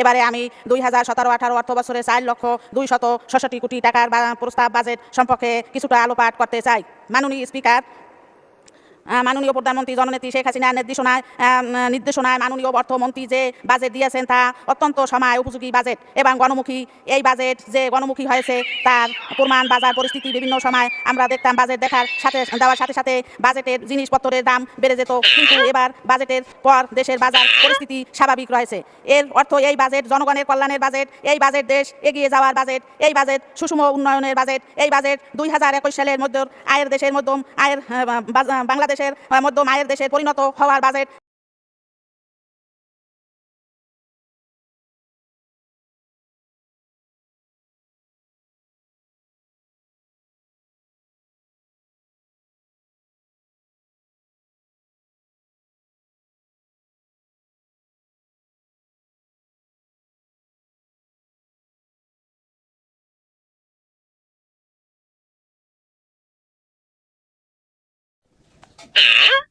এবারে আমি দুই হাজার সতেরো, আঠারো অর্থ বছরে চার লক্ষ দুই শত ষষট্টি কোটি টাকার প্রস্তাব বাজেট সম্পর্কে কিছুটা আলোপাত করতে চাই। মাননীয় স্পিকার মাননীয় প্রধানমন্ত্রী, জননেত্রী শেখ হাসিনার নির্দেশনায় নির্দেশনায় মাননীয় অর্থমন্ত্রী যে বাজেট দিয়েছেন তা অত্যন্ত সময় উপযোগী বাজেট এবং গণমুখী। এই বাজেট যে গণমুখী হয়েছে তার প্রমাণ বাজার পরিস্থিতি বিভিন্ন সময় আমরা দেখতাম বাজেট দেখার সাথে দেওয়ার সাথে সাথে বাজেটের জিনিসপত্রের দাম বেড়ে যেত। কিন্তু এবার বাজেটের পর দেশের বাজার পরিস্থিতি স্বাভাবিক রয়েছে। এর অর্থ এই বাজেট জনগণের কল্যাণের বাজেট এই বাজেট দেশ এগিয়ে যাওয়ার বাজেট এই বাজেট সুষম উন্নয়নের বাজেট এই বাজেট দুই হাজার একুশ সালের মধ্যে আয়ের দেশের মধ্যম আয়ের বাজ- বাংলাদেশের মধ্য মায়ের দেশে পরিণত হওয়ার বাজেট Mm-hmm.